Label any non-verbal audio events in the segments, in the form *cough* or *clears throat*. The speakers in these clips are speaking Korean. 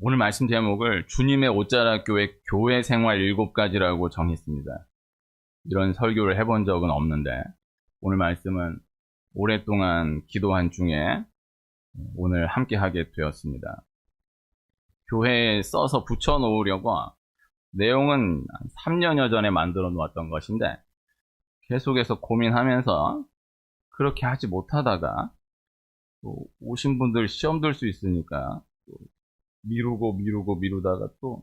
오늘 말씀 제목을 주님의 옷자락 교회 교회 생활 일곱 가지라고 정했습니다. 이런 설교를 해본 적은 없는데 오늘 말씀은 오랫동안 기도한 중에 오늘 함께 하게 되었습니다. 교회에 써서 붙여 놓으려고 내용은 3년여 전에 만들어 놓았던 것인데 계속해서 고민하면서 그렇게 하지 못하다가 또 오신 분들 시험 들 수 있으니까 또 미루고 미루고 미루다가 또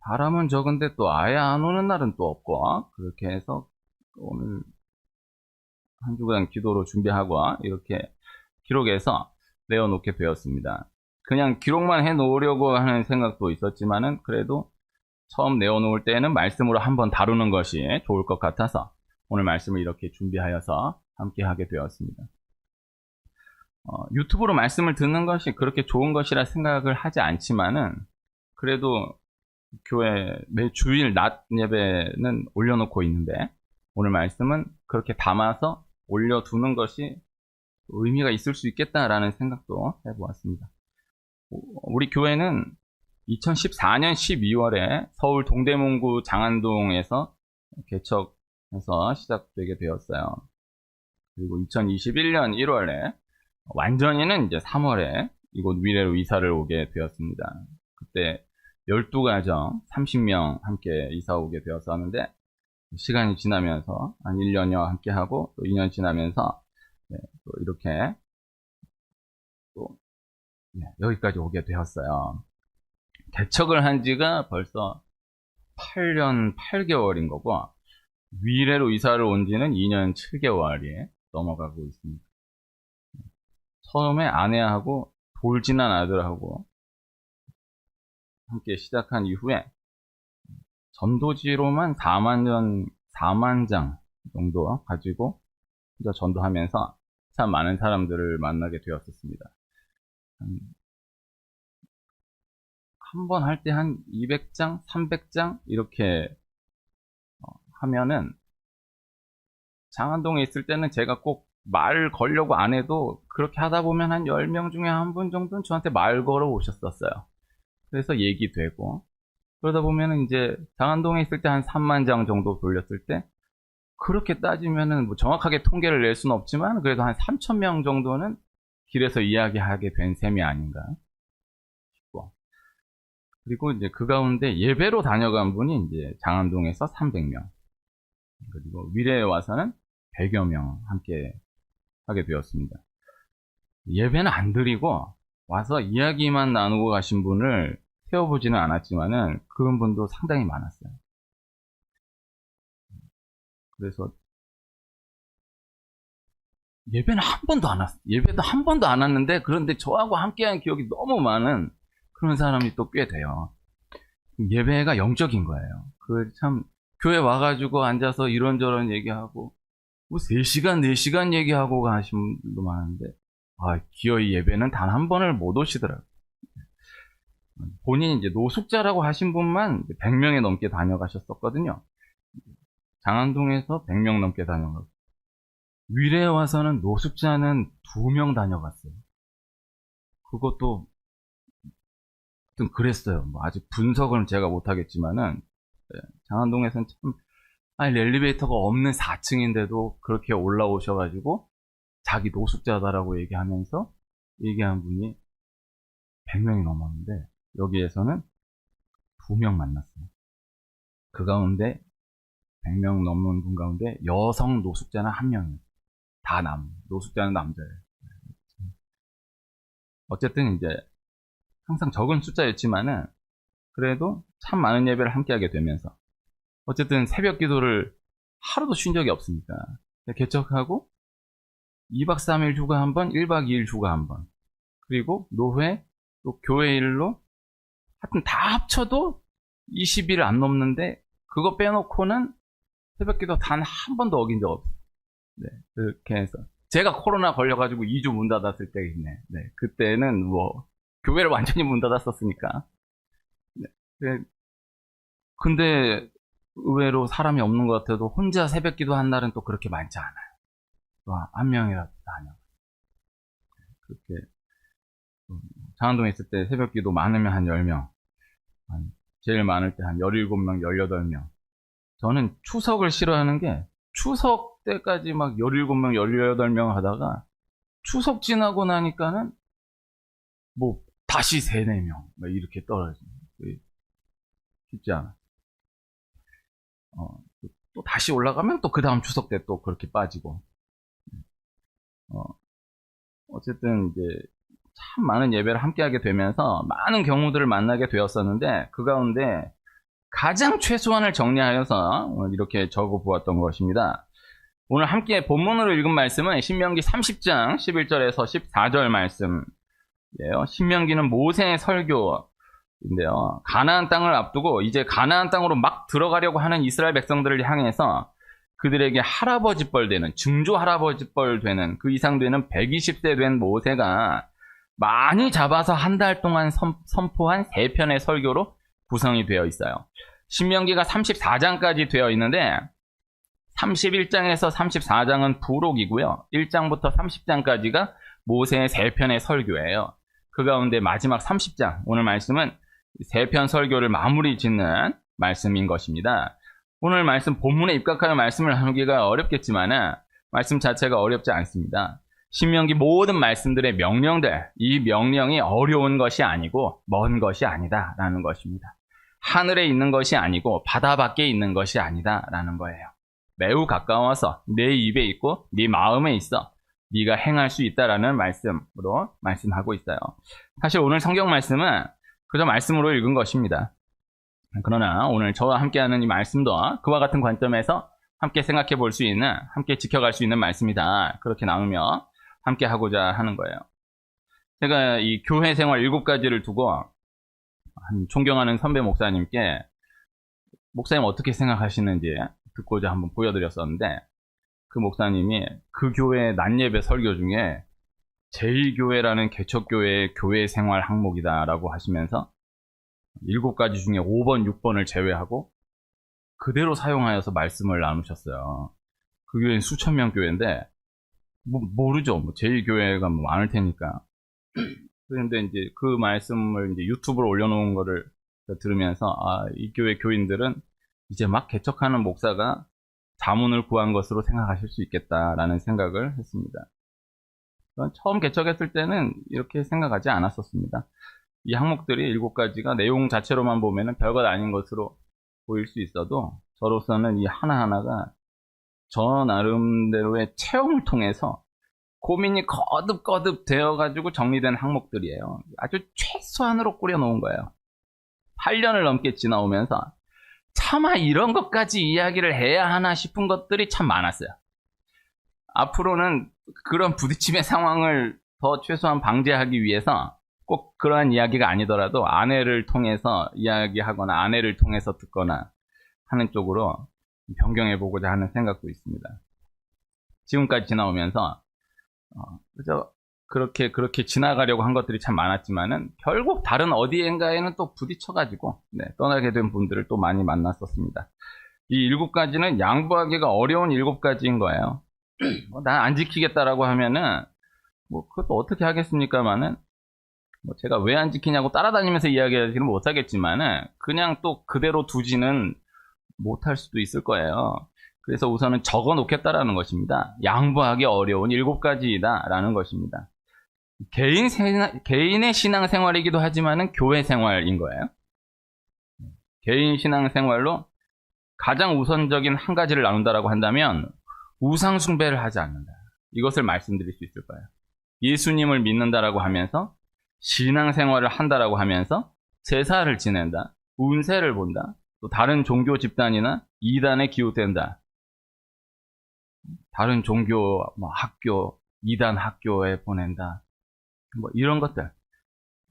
바람은 적은데 또 아예 안 오는 날은 또 없고 그렇게 해서 오늘 한 주간 기도로 준비하고 이렇게 기록해서 내어놓게 되었습니다. 그냥 기록만 해 놓으려고 하는 생각도 있었지만은 그래도 처음 내어놓을 때는 말씀으로 한번 다루는 것이 좋을 것 같아서 오늘 말씀을 이렇게 준비하여서 함께 하게 되었습니다. 어, 유튜브로 말씀을 듣는 것이 그렇게 좋은 것이라 생각을 하지 않지만은 그래도 교회 매 주일 낮 예배는 올려놓고 있는데 오늘 말씀은 그렇게 담아서 올려두는 것이 의미가 있을 수 있겠다라는 생각도 해보았습니다. 우리 교회는 2014년 12월에 서울 동대문구 장안동에서 개척해서 시작되게 되었어요. 그리고 2021년 1월에 완전히는 이제 3월에 이곳 위례로 이사를 오게 되었습니다. 그때 12가정 30명 함께 이사 오게 되었었는데 시간이 지나면서 한 1년여 함께 하고 또 2년 지나면서 네, 또 이렇게 또 네, 여기까지 오게 되었어요. 개척을 한 지가 벌써 8년 8개월인 거고 위례로 이사를 온 지는 2년 7개월이 넘어가고 있습니다. 처음에 아내하고 돌진한 아들하고 함께 시작한 이후에 전도지로만 4만 전 4만 장 정도 가지고 혼자 전도하면서 참 많은 사람들을 만나게 되었었습니다. 한 번 할 때 한 200장, 300장 이렇게 어, 하면은 장안동에 있을 때는 제가 꼭 말 걸려고 안 해도 그렇게 하다 보면 한 10명 중에 한 분 정도는 저한테 말 걸어 오셨었어요. 그래서 얘기되고. 그러다 보면은 이제 장안동에 있을 때 한 3만 장 정도 돌렸을 때 그렇게 따지면은 뭐 정확하게 통계를 낼 수는 없지만 그래도 한 3천 명 정도는 길에서 이야기하게 된 셈이 아닌가 싶고. 그리고 이제 그 가운데 예배로 다녀간 분이 이제 장안동에서 300명. 그리고 위례에 와서는 100여 명 함께 하게 되었습니다. 예배는 안 드리고 와서 이야기만 나누고 가신 분을 세워보지는 않았지만은 그런 분도 상당히 많았어요. 그래서 예배는 한 번도 안 왔어요. 예배도 한 번도 안 왔는데 그런데 저하고 함께한 기억이 너무 많은 그런 사람이 또 꽤 돼요. 예배가 영적인 거예요. 그 참 교회 와가지고 앉아서 이런저런 얘기하고 뭐 3시간 4시간 얘기하고 가신 분도 많은데 아, 기어이 예배는 단 한 번을 못 오시더라고요. 본인이 이제 노숙자라고 하신 분만 100명에 넘게 다녀가셨었거든요. 장안동에서 100명 넘게 다녀가고 위례에 와서는 노숙자는 2명 다녀갔어요. 그것도 좀 그랬어요. 뭐 아직 분석은 제가 못하겠지만은 네, 장안동에서는 참 아니 엘리베이터가 없는 4층인데도 그렇게 올라오셔가지고 자기 노숙자다라고 얘기하면서 얘기한 분이 100명이 넘었는데 여기에서는 2명 만났어요. 그 가운데 100명 넘는 분 가운데 여성 노숙자는 한 명이에요. 다 남, 노숙자는 남자예요. 어쨌든 이제 항상 적은 숫자였지만은 그래도 참 많은 예배를 함께하게 되면서 어쨌든 새벽 기도를 하루도 쉰 적이 없으니까 개척하고 2박 3일 휴가 한 번, 1박 2일 휴가 한 번. 그리고 노회, 또 교회 일로 하여튼 다 합쳐도 20일 안 넘는데 그거 빼놓고는 새벽 기도 단 한 번도 어긴 적 없어요. 네, 그렇게 해서. 제가 코로나 걸려가지고 2주 문 닫았을 때 있네. 네, 그때는 뭐, 교회를 완전히 문 닫았었으니까. 네, 근데 의외로 사람이 없는 것 같아도 혼자 새벽 기도 한 날은 또 그렇게 많지 않아요. 한 명이라도 다녀. 그렇게 장안동에 있을 때 새벽 기도 많으면 한 10명. 한 제일 많을 때 한 17명, 18명. 저는 추석을 싫어하는 게 추석 때까지 막 17명, 18명 하다가 추석 지나고 나니까는 뭐 다시 3, 4명 막 이렇게 떨어지는. 쉽지 않아. 어, 또 다시 올라가면 또 그 다음 추석 때 또 그렇게 빠지고. 어, 어쨌든 이제 참 많은 예배를 함께 하게 되면서 많은 경우들을 만나게 되었었는데 그 가운데 가장 최소한을 정리하여서 오늘 이렇게 적어 보았던 것입니다. 오늘 함께 본문으로 읽은 말씀은 신명기 30장 11절에서 14절 말씀이에요. 신명기는 모세의 설교 인데요. 가나안 땅을 앞두고 이제 가나안 땅으로 막 들어가려고 하는 이스라엘 백성들을 향해서 그들에게 할아버지뻘 되는 증조 할아버지뻘 되는 그 이상 되는 120세 된 모세가 많이 잡아서 한 달 동안 선, 선포한 세 편의 설교로 구성이 되어 있어요. 신명기가 34장까지 되어 있는데 31장에서 34장은 부록이고요. 1장부터 30장까지가 모세의 세 편의 설교예요. 그 가운데 마지막 30장 오늘 말씀은 세 편 설교를 마무리 짓는 말씀인 것입니다. 오늘 말씀 본문에 입각하여 말씀을 나누기가 어렵겠지만 말씀 자체가 어렵지 않습니다. 신명기 모든 말씀들의 명령들, 이 명령이 어려운 것이 아니고 먼 것이 아니다라는 것입니다. 하늘에 있는 것이 아니고 바다 밖에 있는 것이 아니다라는 거예요. 매우 가까워서 내 입에 있고 네 마음에 있어 네가 행할 수 있다라는 말씀으로 말씀하고 있어요. 사실 오늘 성경 말씀은 그저 말씀으로 읽은 것입니다. 그러나 오늘 저와 함께하는 이 말씀도 그와 같은 관점에서 함께 생각해 볼 수 있는, 함께 지켜갈 수 있는 말씀이다. 그렇게 나누며 함께 하고자 하는 거예요. 제가 이 교회 생활 일곱 가지를 두고 한 존경하는 선배 목사님께 목사님 어떻게 생각하시는지 듣고자 한번 보여드렸었는데 그 목사님이 그 교회 난예배 설교 중에 제1교회라는 개척교회의 교회 생활 항목이다라고 하시면서 일곱 가지 중에 5번, 6번을 제외하고 그대로 사용하여서 말씀을 나누셨어요. 그 교회는 수천 명 교회인데 뭐, 모르죠. 뭐 제1교회가 뭐 많을 테니까. *clears throat* 그런데 이제 그 말씀을 이제 유튜브로 올려놓은 거를 들으면서 아, 이 교회 교인들은 이제 막 개척하는 목사가 자문을 구한 것으로 생각하실 수 있겠다라는 생각을 했습니다. 처음 개척했을 때는 이렇게 생각하지 않았었습니다. 이 항목들이 일곱 가지가 내용 자체로만 보면 별것 아닌 것으로 보일 수 있어도 저로서는 이 하나하나가 저 나름대로의 체험을 통해서 고민이 거듭거듭 되어가지고 정리된 항목들이에요. 아주 최소한으로 꾸려놓은 거예요. 8년을 넘게 지나오면서 차마 이런 것까지 이야기를 해야 하나 싶은 것들이 참 많았어요. 앞으로는 그런 부딪힘의 상황을 더 최소한 방지하기 위해서 꼭 그러한 이야기가 아니더라도 아내를 통해서 이야기하거나 아내를 통해서 듣거나 하는 쪽으로 변경해 보고자 하는 생각도 있습니다. 지금까지 지나오면서 어, 그저 그렇게 그렇게 지나가려고 한 것들이 참 많았지만은 결국 다른 어디엔가에는 또 부딪혀가지고 네, 떠나게 된 분들을 또 많이 만났었습니다. 이 일곱 가지는 양보하기가 어려운 일곱 가지인 거예요. *clears throat* 뭐, 난안 지키겠다라고 하면은 뭐 그것도 어떻게 하겠습니까만은 뭐 제가 왜 안 지키냐고 따라다니면서 이야기하지는 못하겠지만은 그냥 또 그대로 두지는 못할 수도 있을 거예요. 그래서 우선은 적어 놓겠다라는 것입니다. 양보하기 어려운 일곱 가지이다라는 것입니다. 개인 세, 개인의 신앙 생활이기도 하지만은 교회 생활인 거예요. 개인 신앙 생활로 가장 우선적인 한 가지를 나눈다라고 한다면 우상 숭배를 하지 않는다. 이것을 말씀드릴 수 있을 거예요. 예수님을 믿는다라고 하면서 신앙 생활을 한다라고 하면서 제사를 지낸다. 운세를 본다. 또 다른 종교 집단이나 이단에 기웃된다. 다른 종교 뭐 학교, 이단 학교에 보낸다. 뭐 이런 것들.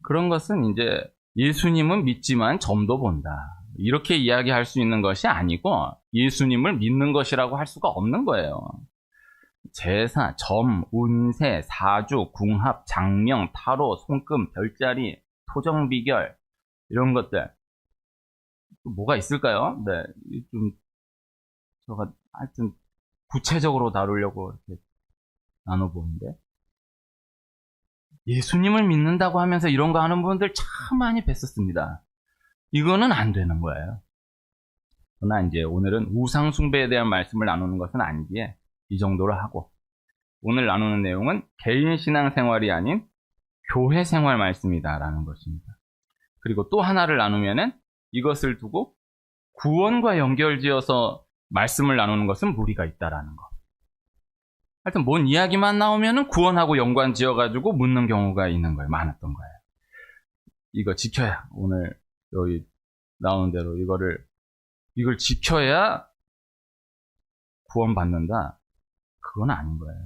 그런 것은 이제 예수님은 믿지만 점도 본다. 이렇게 이야기할 수 있는 것이 아니고 예수님을 믿는 것이라고 할 수가 없는 거예요. 제사, 점, 운세, 사주, 궁합, 장명, 타로, 손금, 별자리, 토정 비결 이런 것들 뭐가 있을까요? 네, 좀 제가 하여튼 구체적으로 다루려고 이렇게 나눠보는데 예수님을 믿는다고 하면서 이런 거 하는 분들 참 많이 뵀었습니다. 이거는 안 되는 거예요. 그러나 이제 오늘은 우상숭배에 대한 말씀을 나누는 것은 아니기에 이 정도로 하고 오늘 나누는 내용은 개인 신앙 생활이 아닌 교회 생활 말씀이다라는 것입니다. 그리고 또 하나를 나누면은 이것을 두고 구원과 연결지어서 말씀을 나누는 것은 무리가 있다라는 것. 하여튼 뭔 이야기만 나오면은 구원하고 연관 지어 가지고 묻는 경우가 있는 거예요. 많았던 거예요. 이거 지켜야 오늘 여기 나오는 대로 이거를 이걸 지켜야 구원받는다. 그건 아닌 거예요.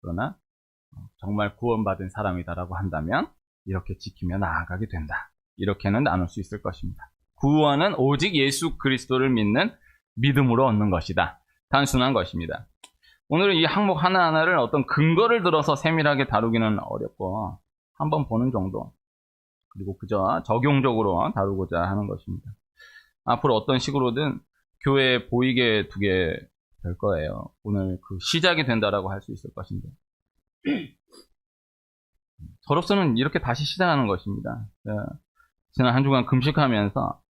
그러나 정말 구원받은 사람이다라고 한다면 이렇게 지키며 나아가게 된다. 이렇게는 나눌 수 있을 것입니다. 구원은 오직 예수 그리스도를 믿는 믿음으로 얻는 것이다. 단순한 것입니다. 오늘은 이 항목 하나하나를 어떤 근거를 들어서 세밀하게 다루기는 어렵고 한번 보는 정도 그리고 그저 적용적으로 다루고자 하는 것입니다. 앞으로 어떤 식으로든 교회에 보이게 두게 될 거예요. 오늘 그 시작이 된다라고 할 수 있을 것인데. 저로서는 *clears throat* 이렇게 다시 시작하는 것입니다. 지난 한 주간 금식하면서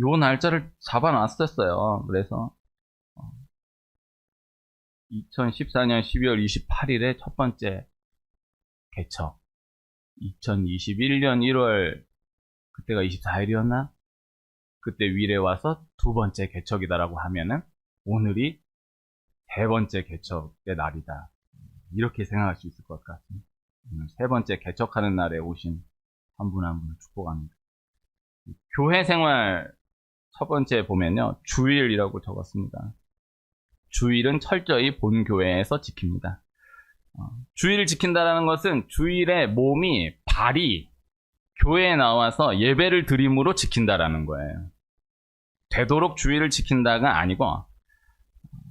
요 날짜를 잡아놨었어요. 그래서 2014년 12월 28일에 첫 번째 개척. 2021년 1월 그때가 24일이었나? 그때 위례 와서 두 번째 개척이다라고 하면은 오늘이 세 번째 개척의 날이다. 이렇게 생각할 수 있을 것 같습니다. 세 번째 개척하는 날에 오신 한 분 한 분을 축복합니다. 교회 생활 첫 번째 보면요. 주일이라고 적었습니다. 주일은 철저히 본 교회에서 지킵니다. 어, 주일을 지킨다는 것은 주일에 몸이 발이 교회에 나와서 예배를 드림으로 지킨다라는 거예요. 되도록 주일을 지킨다가 아니고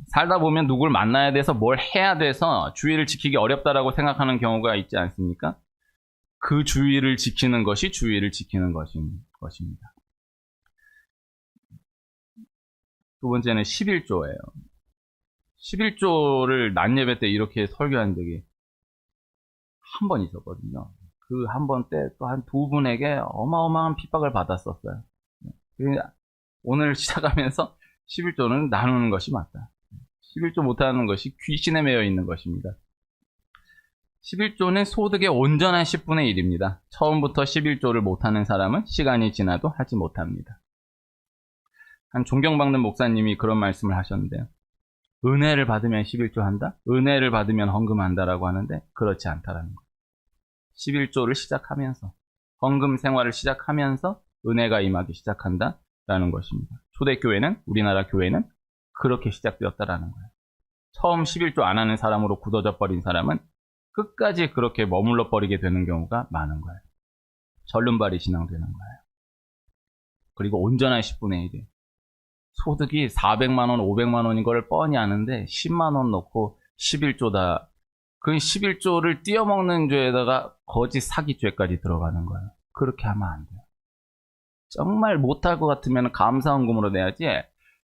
살다 보면 누굴 만나야 돼서 뭘 해야 돼서 주의를 지키기 어렵다라고 생각하는 경우가 있지 않습니까? 그 주의를 지키는 것이 주의를 지키는 것입니다. 두 번째는 11조예요. 11조를 낮 예배 때 이렇게 설교한 적이 한 번 있었거든요. 그 한 번 때 또 한 두 분에게 어마어마한 핍박을 받았었어요. 오늘 *laughs* 시작하면서 11조는 나누는 것이 맞다. 11조 못하는 것이 귀신에 매여 있는 것입니다. 11조는 소득의 온전한 10분의 1입니다. 처음부터 11조를 못하는 사람은 시간이 지나도 하지 못합니다. 한 존경받는 목사님이 그런 말씀을 하셨는데요. 은혜를 받으면 11조 한다? 은혜를 받으면 헌금한다라고 하는데 그렇지 않다라는 거예요. 11조를 시작하면서 헌금 생활을 시작하면서 은혜가 임하기 시작한다라는 것입니다. 초대교회는 우리나라 교회는 그렇게 시작되었다라는 거예요. 처음 11조 안 하는 사람으로 굳어져 버린 사람은 끝까지 그렇게 머물러 버리게 되는 경우가 많은 거예요. 절름발이 진행되는 거예요. 그리고 온전한 10분의 1이 소득이 400만 원, 500만 원인 걸 뻔히 아는데 10만 원 넣고 11조다. 그 11조를 띄어먹는 죄에다가 거짓 사기죄까지 들어가는 거예요. 그렇게 하면 안 돼요. 정말 못할 것 같으면 감사원금으로 내야지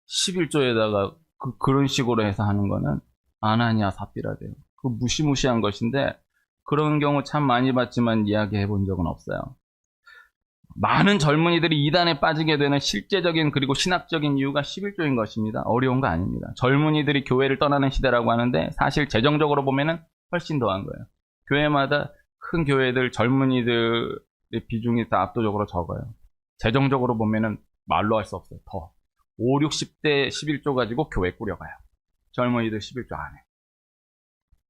11조에다가 그, 그런 식으로 해서 하는 거는 아나니아 삽비라 돼요. 그 무시무시한 것인데 그런 경우 참 많이 봤지만 이야기해 본 적은 없어요. 많은 젊은이들이 이단에 빠지게 되는 실제적인 그리고 신학적인 이유가 11조인 것입니다. 어려운 거 아닙니다. 젊은이들이 교회를 떠나는 시대라고 하는데 사실 재정적으로 보면은 훨씬 더한 거예요. 교회마다 큰 교회들 젊은이들의 비중이 다 압도적으로 적어요. 재정적으로 보면은 말로 할 수 없어요. 더. 5, 60대 11조 가지고 교회 꾸려가요. 젊은이들 11조 안에.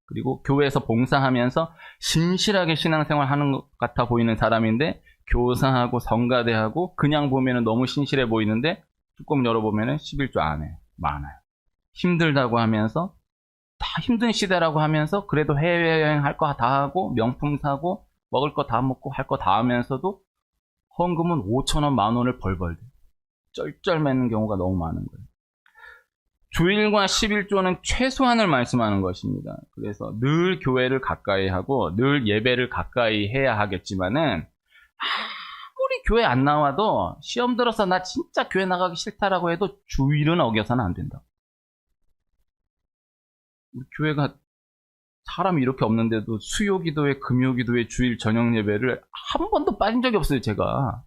그리고 교회에서 봉사하면서 신실하게 신앙생활 하는 것 같아 보이는 사람인데 교사하고 성가대하고 그냥 보면은 너무 신실해 보이는데 뚜껑 열어보면은 11조 안에 많아요. 힘들다고 하면서 다 힘든 시대라고 하면서 그래도 해외여행 할 거 다 하고 명품 사고 먹을 거 다 먹고 할 거 다 하면서도 헌금은 5천원 만원을 벌벌 돼. 쩔쩔매는 경우가 너무 많은 거예요. 주일과 11조는 최소한을 말씀하는 것입니다. 그래서 늘 교회를 가까이 하고 늘 예배를 가까이 해야 하겠지만은 아무리 교회 안 나와도 시험 들어서 나 진짜 교회 나가기 싫다라고 해도 주일은 어겨서는 안 된다. 교회가 사람이 이렇게 없는데도 수요 기도회, 금요 기도회, 주일 저녁 예배를 한 번도 빠진 적이 없어요, 제가.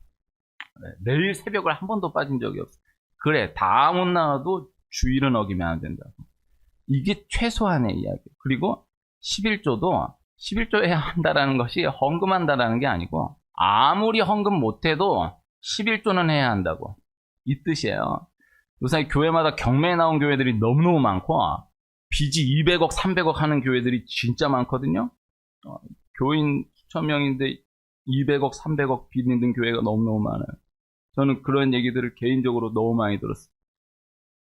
네, 매일 새벽을 한 번도 빠진 적이 없어요. 그래, 다 못 나와도 주일은 어기면 안 된다. 이게 최소한의 이야기. 그리고 11조도 11조 해야 한다라는 것이 헌금한다라는 게 아니고 아무리 헌금 못해도 11조는 해야 한다고. 이 뜻이에요. 요새 교회마다 경매에 나온 교회들이 너무너무 많고 빚이 200억, 300억 하는 교회들이 진짜 많거든요. 어, 교인 수천 명인데 200억, 300억 빚 있는 교회가 너무너무 많아요. 저는 그런 얘기들을 개인적으로 너무 많이 들었어요.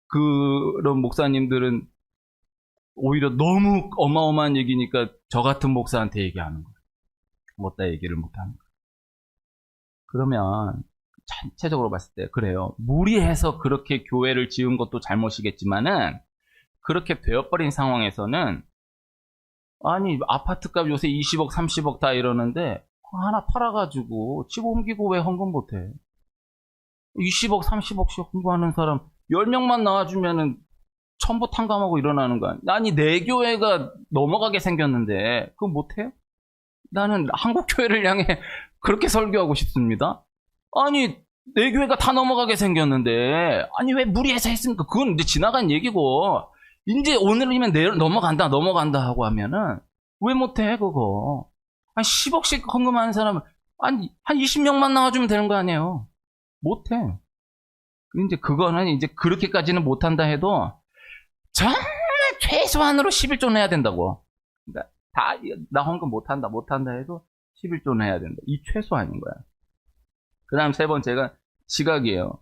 그런 목사님들은 오히려 너무 어마어마한 얘기니까 저 같은 목사한테 얘기하는 거예요. 못다 얘기를 못하는 거예요. 그러면 전체적으로 봤을 때 그래요. 무리해서 그렇게 교회를 지은 것도 잘못이겠지만은 그렇게 되어버린 상황에서는 아니 아파트값 요새 20억 30억 다 이러는데 하나 팔아가지고 집 옮기고 왜 헌금 못해 20억 30억씩 헌금하는 사람 10명만 나와주면은 전부 탕감하고 일어나는 거야 아니 내 교회가 넘어가게 생겼는데 그거 못해요? 나는 한국 교회를 향해 그렇게 설교하고 싶습니다? 아니 내 교회가 다 넘어가게 생겼는데 아니 왜 무리해서 했습니까? 그건 이제 지나간 얘기고 이제 오늘이면 내일 넘어간다 넘어간다 하고 하면은 왜 못해 그거? 한 10억씩 헌금하는 사람은 아니 한 20명만 나와주면 되는 거 아니에요? 못해. 이제 그거는 이제 그렇게까지는 못한다 해도 정말 최소한으로 11조 내야 된다고. 그러니까 다 나 헌금 못한다 못한다 해도 11조 내야 된다 이 최소한인 거야 그 다음 세 번째가 지각이에요.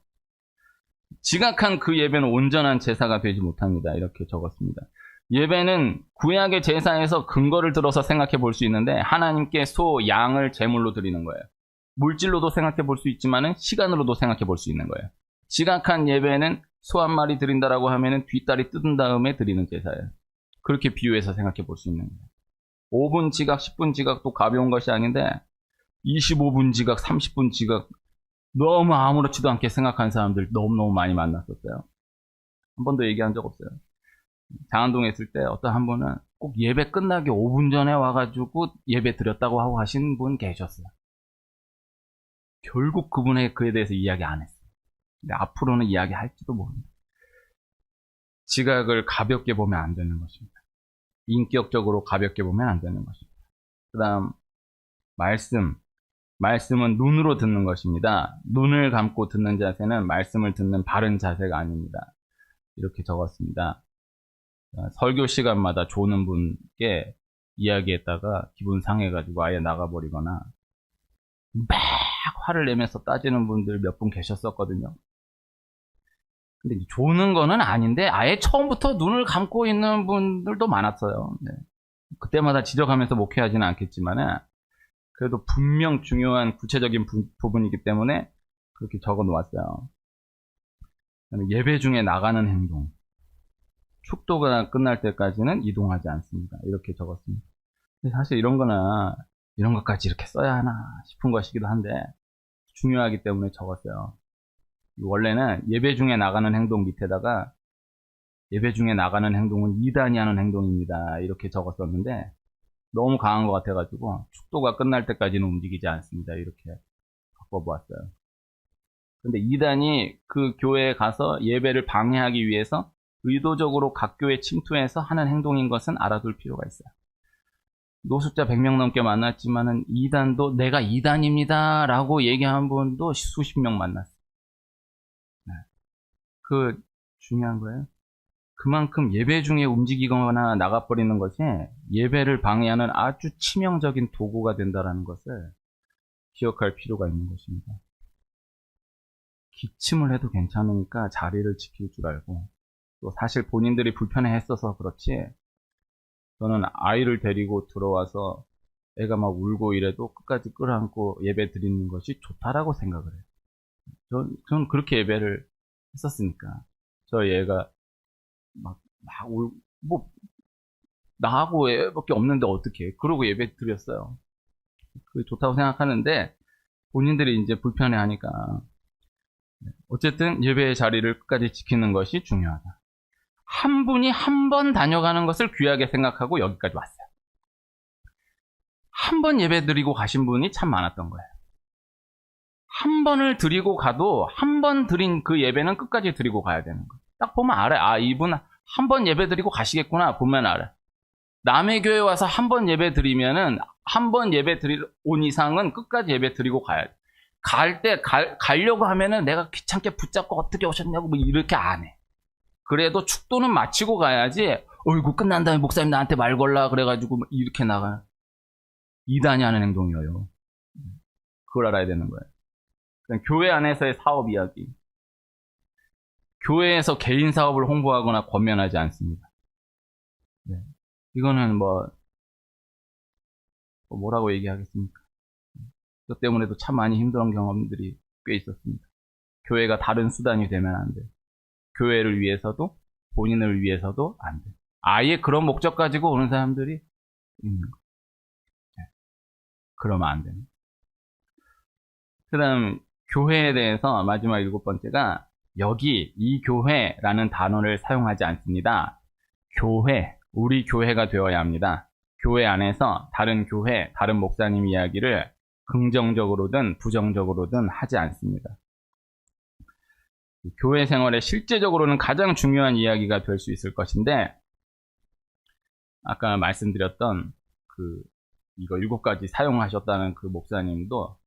지각한 그 예배는 온전한 제사가 되지 못합니다. 이렇게 적었습니다. 예배는 구약의 제사에서 근거를 들어서 생각해 볼 수 있는데 하나님께 소, 양을 제물로 드리는 거예요. 물질로도 생각해 볼 수 있지만은 시간으로도 생각해 볼 수 있는 거예요. 지각한 예배는 소 한 마리 드린다라고 하면 은 뒷다리 뜯은 다음에 드리는 제사예요. 그렇게 비유해서 생각해 볼 수 있는 거예요. 5분 지각, 10분 지각도 가벼운 것이 아닌데 25분 지각, 30분 지각 너무 아무렇지도 않게 생각하는 사람들 너무너무 많이 만났었어요. 한 번도 얘기한 적 없어요. 장안동에 있을 때 어떤 한 분은 꼭 예배 끝나기 5분 전에 와가지고 예배 드렸다고 하고 하신 분 계셨어요. 결국 그분에게 그에 대해서 이야기 안 했어요. 근데 앞으로는 이야기 할지도 모릅니다. 지각을 가볍게 보면 안 되는 것입니다. 인격적으로 가볍게 보면 안 되는 것입니다. 그 다음, 말씀. 말씀은 눈으로 듣는 것입니다. 눈을 감고 듣는 자세는 말씀을 듣는 바른 자세가 아닙니다. 이렇게 적었습니다. 어, 설교 시간마다 조는 분께 이야기했다가 기분 상해가지고 아예 나가버리거나 막 화를 내면서 따지는 분들 몇 분 계셨었거든요. 근데 조는 거는 아닌데 아예 처음부터 눈을 감고 있는 분들도 많았어요. 네. 그때마다 지적하면서 목회하지는 않겠지만은 그래도 분명 중요한 구체적인 부, 분이기 때문에 그렇게 적어 놓았어요. 예배 중에 나가는 행동. 축도가 끝날 때까지는 이동하지 않습니다. 이렇게 적었습니다. 사실 이런 거는 이런 것까지 이렇게 써야 하나 싶은 것이기도 한데 중요하기 때문에 적었어요. 원래는 예배 중에 나가는 행동 밑에다가 예배 중에 나가는 행동은 이단이 하는 행동입니다. 이렇게 적었었는데 너무 강한 것 같아가지고 축도가 끝날 때까지는 움직이지 않습니다. 이렇게 바꿔보았어요. 근데 이단이 그 교회에 가서 예배를 방해하기 위해서 의도적으로 각 교회 침투해서 하는 행동인 것은 알아둘 필요가 있어요. 노숙자 100명 넘게 만났지만은 이단도 내가 이단입니다 라고 얘기한 분도 수십 명 만났어요. 네. 그 중요한 거예요. 그만큼 예배 중에 움직이거나 나가버리는 것이 예배를 방해하는 아주 치명적인 도구가 된다는 것을 기억할 필요가 있는 것입니다. 기침을 해도 괜찮으니까 자리를 지킬 줄 알고 또 사실 본인들이 불편해 했어서 그렇지 저는 아이를 데리고 들어와서 애가 막 울고 이래도 끝까지 끌어안고 예배 드리는 것이 좋다라고 생각을 해요. 전, 전 그렇게 예배를 했었으니까. 저 애가 막, 막 울, 뭐, 나하고 애밖에 없는데 어떻게 그러고 예배 드렸어요. 그게 좋다고 생각하는데, 본인들이 이제 불편해 하니까. 어쨌든 예배의 자리를 끝까지 지키는 것이 중요하다. 한 분이 한 번 다녀가는 것을 귀하게 생각하고 여기까지 왔어요. 한 번 예배 드리고 가신 분이 참 많았던 거예요. 한 번을 드리고 가도 한 번 드린 그 예배는 끝까지 드리고 가야 되는 거예요. 딱 보면 알아요. 아, 이분 한 번 예배 드리고 가시겠구나. 보면 알아요. 남의 교회 와서 한 번 예배 드리면은 한 번 예배 드리 온 이상은 끝까지 예배 드리고 가야 돼. 갈때 가려고 하면은 내가 귀찮게 붙잡고 어떻게 오셨냐고 뭐 이렇게 안 해. 그래도 축도는 마치고 가야지. 어이구 끝난 다음에 목사님 나한테 말 걸라 그래가지고 뭐 이렇게 나가요. 이단이 하는 행동이에요. 그걸 알아야 되는 거예요. 그냥 교회 안에서의 사업 이야기. 교회에서 개인 사업을 홍보하거나 권면하지 않습니다. 네. 이거는 뭐, 뭐 뭐라고 얘기하겠습니까? 그 때문에도 참 많이 힘든 경험들이 꽤 있었습니다. 교회가 다른 수단이 되면 안 돼. 교회를 위해서도 본인을 위해서도 안 돼. 아예 그런 목적 가지고 오는 사람들이 있는 거. 네. 그러면 안 됩니다. 그 다음, 교회에 대해서 마지막 일곱 번째가 여기 이 교회라는 단어를 사용하지 않습니다. 교회, 우리 교회가 되어야 합니다. 교회 안에서 다른 교회, 다른 목사님 이야기를 긍정적으로든 부정적으로든 하지 않습니다. 교회 생활에 실제적으로는 가장 중요한 이야기가 될 수 있을 것인데, 아까 말씀드렸던 그, 이거 일곱 가지 사용하셨다는 그 목사님도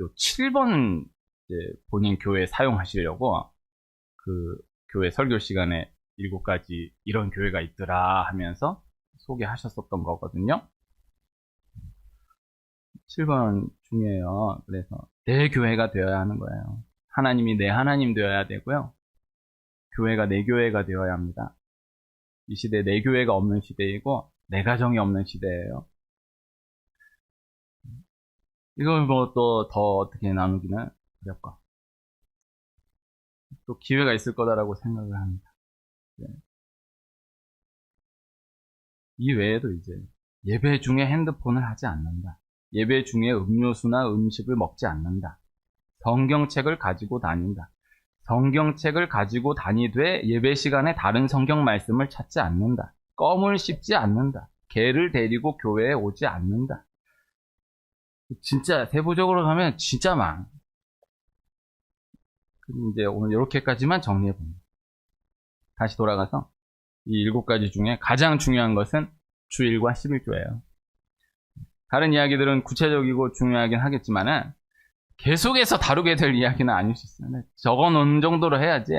요 7번 본인 교회 사용하시려고 그 교회 설교 시간에 일곱 가지 이런 교회가 있더라 하면서 소개하셨었던 거거든요. 7번 중요해요. 그래서 내 교회가 되어야 하는 거예요. 하나님이 내 하나님 되어야 되고요. 교회가 내 교회가 되어야 합니다. 이 시대 내 교회가 없는 시대이고 내 가정이 없는 시대예요. 이걸 뭐 또 더 어떻게 나누기는 어렵고 또 기회가 있을 거다라고 생각을 합니다. 네. 이 외에도 이제 예배 중에 핸드폰을 하지 않는다. 예배 중에 음료수나 음식을 먹지 않는다. 성경책을 가지고 다닌다. 성경책을 가지고 다니되 예배 시간에 다른 성경 말씀을 찾지 않는다. 껌을 씹지 않는다. 개를 데리고 교회에 오지 않는다. 진짜 세부적으로 가면 진짜 많. 이제 오늘 이렇게까지만 정리해 봅니다. 다시 돌아가서 이 일곱 가지 중에 가장 중요한 것은 주일과 11조예요. 다른 이야기들은 구체적이고 중요하긴 하겠지만은 계속해서 다루게 될 이야기는 아닐 수 있어요. 적어 놓은 정도로 해야지.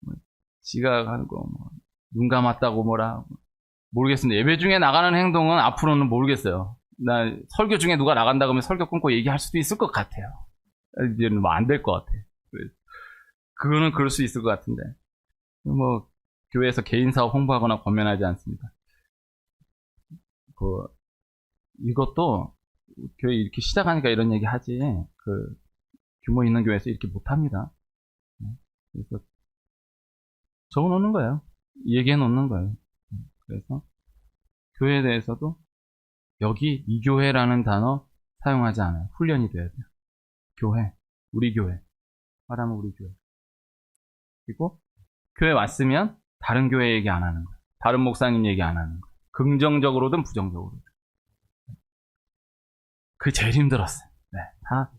뭐 지각하고 뭐, 눈 감았다고 뭐라 모르겠습니다. 예배 중에 나가는 행동은 앞으로는 모르겠어요. 나 설교 중에 누가 나간다 그러면 설교 끊고 얘기할 수도 있을 것 같아요. 이제는 뭐 안 될 것 같아. 그거는 그럴 수 있을 것 같은데. 뭐, 교회에서 개인 사업 홍보하거나 권면하지 않습니다. 그, 이것도 교회 이렇게 시작하니까 이런 얘기 하지, 그, 규모 있는 교회에서 이렇게 못 합니다. 네. 그래서 적어 놓는 거예요. 얘기해 놓는 거예요. 그래서 교회에 대해서도 여기 이 교회라는 단어 사용하지 않아요. 훈련이 돼야 돼요. 교회, 우리 교회. 말하면 우리 교회. 그리고 교회 왔으면 다른 교회 얘기 안 하는 거예요. 다른 목사님 얘기 안 하는 거예요. 긍정적으로든 부정적으로든. 그게 제일 힘들었어요. 네. 다,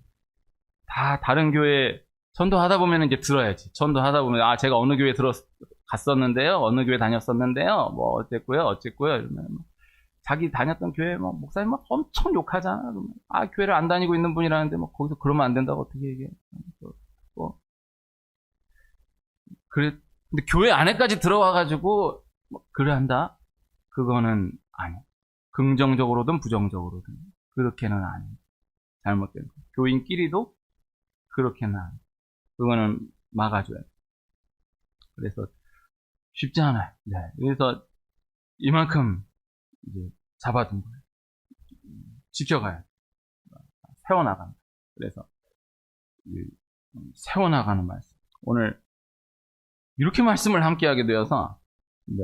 다 다른 교회 전도하다 보면 이제 들어야지. 전도하다 보면 아 제가 어느 교회 들어 갔었는데요, 어느 교회 다녔었는데요, 뭐 어쨌고요, 어쨌고요 이러면 뭐 자기 다녔던 교회 뭐 목사님 막 엄청 욕하잖아. 그러면 아 교회를 안 다니고 있는 분이라는데 뭐 거기서 그러면 안 된다고 어떻게 얘기해? 뭐 그래, 근데 교회 안에까지 들어와가지고, 뭐, 그래 한다? 그거는 아니야. 긍정적으로든 부정적으로든. 그렇게는 아니야. 잘못된 거. 교인끼리도 그렇게는 아니야. 그거는 막아줘야 돼. 그래서 쉽지 않아요. 네. 그래서 이만큼 이제 잡아둔 거예요. 지켜가야 돼. 세워나간다. 그래서 세워나가는 말씀. 오늘 이렇게 말씀을 함께 하게 되어서, 네.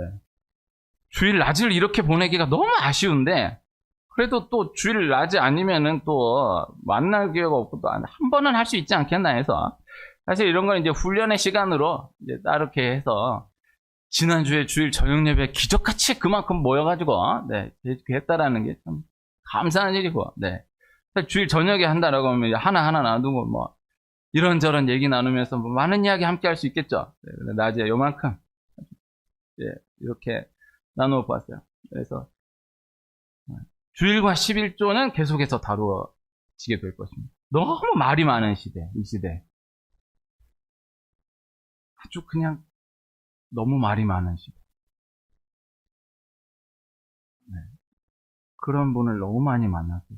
주일 낮을 이렇게 보내기가 너무 아쉬운데, 그래도 또 주일 낮이 아니면은 또 만날 기회가 없고 또 한 번은 할 수 있지 않겠나 해서, 사실 이런 건 이제 훈련의 시간으로 이제 따르게 해서, 지난주에 주일 저녁 예배 기적같이 그만큼 모여가지고, 네, 했다라는 게 참 감사한 일이고, 네. 주일 저녁에 한다라고 하면 이제 하나 하나 놔두고, 뭐, 이런저런 얘기 나누면서 뭐 많은 이야기 함께 할 수 있겠죠. 네, 낮에 요만큼, 예, 이렇게 나누어 보았어요. 그래서, 어, 주일과 11조는 계속해서 다루어지게 될 것입니다. 너무 말이 많은 시대, 이 시대. 아주 그냥 너무 말이 많은 시대. 네. 그런 분을 너무 많이 만났어요.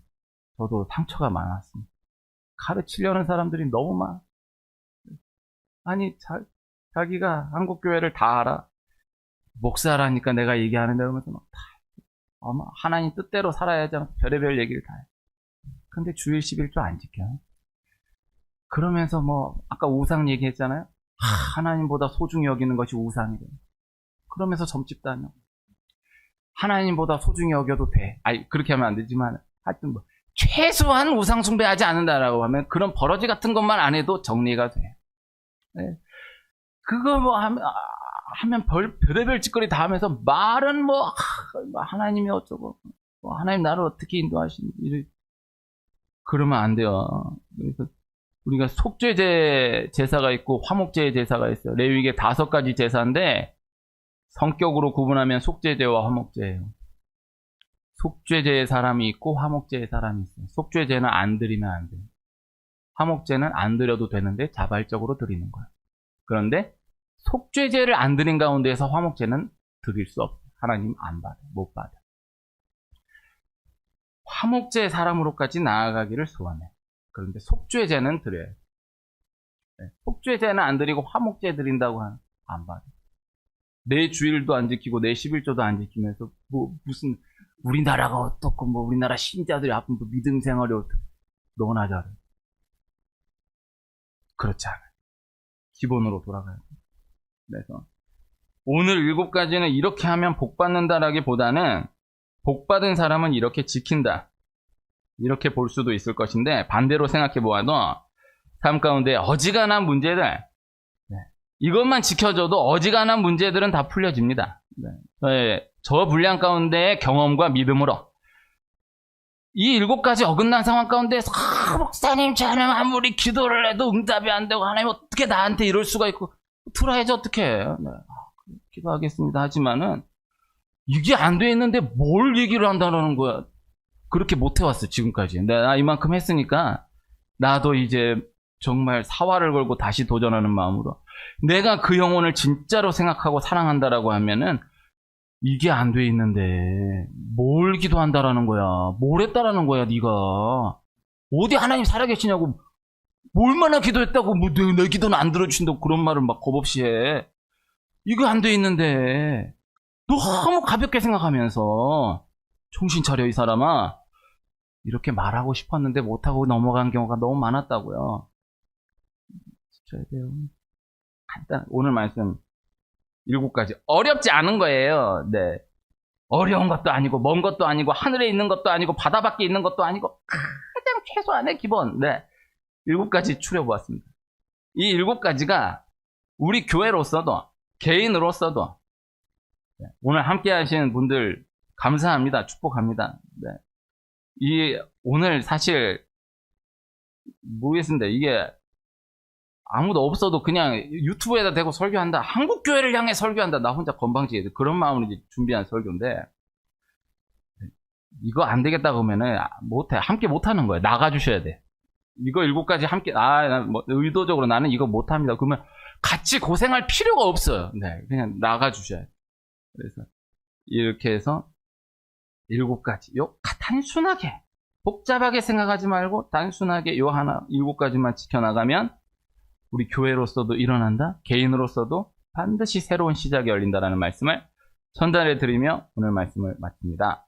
저도 상처가 많았습니다. 가르치려는 사람들이 너무 많아. 아니, 자, 자기가 한국 교회를 다 알아. 목사라니까 내가 얘기하는데 그러면서 막 다, 어머, 하나님 뜻대로 살아야지 하면서 별의별 얘기를 다 해. 근데 주일 11조 안 지켜. 그러면서 뭐, 아까 우상 얘기했잖아요. 하나님보다 소중히 여기는 것이 우상이래. 그러면서 점집 다녀. 하나님보다 소중히 여겨도 돼. 아니, 그렇게 하면 안 되지만, 하여튼 뭐, 최소한 우상 숭배하지 않는다라고 하면 그런 버러지 같은 것만 안 해도 정리가 돼. 네. 그거 뭐 하면, 아, 하면 별, 별의별 짓거리 다 하면서 말은 뭐, 하, 뭐 하나님이 어쩌고, 뭐 하나님 나를 어떻게 인도하시는지. 그러면 안 돼요. 그래서 우리가 속죄제 제사가 있고 화목제 제사가 있어요. 레위기에 다섯 가지 제사인데 성격으로 구분하면 속죄제와 화목제예요. 속죄제의 사람이 있고 화목제의 사람이 있어요. 속죄제는 안 드리면 안 돼요. 화목제는 안 드려도 되는데 자발적으로 드리는 거예요. 그런데 속죄제를 안 드린 가운데에서 화목제는 드릴 수 없어요. 하나님 안 받아요. 못 받아요. 화목제 사람으로까지 나아가기를 소원해. 그런데 속죄제는 드려요. 네, 속죄제는 안 드리고 화목제 드린다고 하는 안 받아요. 내 주일도 안 지키고 내 11조도 안 지키면서 뭐 무슨 우리나라가 어떻고 뭐 우리나라 신자들이 아픈 뭐 믿음 생활이 어떻고 너나 잘해. 그렇지 않아요. 기본으로 돌아가야 돼요. 그래서 오늘 일곱 가지는 이렇게 하면 복 받는다라기보다는 복 받은 사람은 이렇게 지킨다. 이렇게 볼 수도 있을 것인데 반대로 생각해 보아도 삶 가운데 어지간한 문제들 네. 이것만 지켜줘도 어지간한 문제들은 다 풀려집니다. 네. 저 분량 가운데의 경험과 믿음으로 이 일곱 가지 어긋난 상황 가운데서 아, 목사님 저는 아무리 기도를 해도 응답이 안 되고 하나님 어떻게 나한테 이럴 수가 있고 들어야지 어떻게 네. 아, 기도하겠습니다. 하지만은 이게 안 돼 있는데 뭘 얘기를 한다는 거야. 그렇게 못 해왔어 지금까지. 내가 이만큼 했으니까 나도 이제 정말 사활을 걸고 다시 도전하는 마음으로 내가 그 영혼을 진짜로 생각하고 사랑한다라고 하면은 이게 안 돼 있는데. 뭘 기도한다라는 거야? 뭘 했다라는 거야 네가? 어디 하나님 살아계시냐고. 뭘마나 기도했다고 뭐 내, 내 기도는 안 들어주신다고 그런 말을 막 겁없이 해. 이게 안돼 있는데. 너무 가볍게 생각하면서 정신 차려 이 사람아. 이렇게 말하고 싶었는데 못하고 넘어간 경우가 너무 많았다고요. 돼요. 간단 오늘 말씀 일곱 가지 어렵지 않은 거예요. 네. 어려운 것도 아니고 먼 것도 아니고 하늘에 있는 것도 아니고 바다 밖에 있는 것도 아니고 가장 최소한의 기본 네 일곱 가지 추려 보았습니다. 이 일곱 가지가 우리 교회로서도 개인으로서도 네, 오늘 함께 하시는 분들 감사합니다. 축복합니다. 네. 이 오늘 사실 모르겠습니다. 이게 아무도 없어도 그냥 유튜브에다 대고 설교한다. 한국 교회를 향해 설교한다. 나 혼자 건방지게 그런 마음으로 이제 준비한 설교인데 이거 안 되겠다 그러면은 못해 함께 못하는 거예요. 나가 주셔야 돼. 이거 일곱 가지 함께 아 뭐 의도적으로 나는 이거 못합니다. 그러면 같이 고생할 필요가 없어요. 네, 그냥 나가 주셔야 돼. 그래서 이렇게 해서 일곱 가지 요 단순하게 복잡하게 생각하지 말고 단순하게 요 하나 일곱 가지만 지켜나가면 우리 교회로서도 일어난다 개인으로서도 반드시 새로운 시작이 열린다라는 말씀을 전달해 드리며 오늘 말씀을 마칩니다.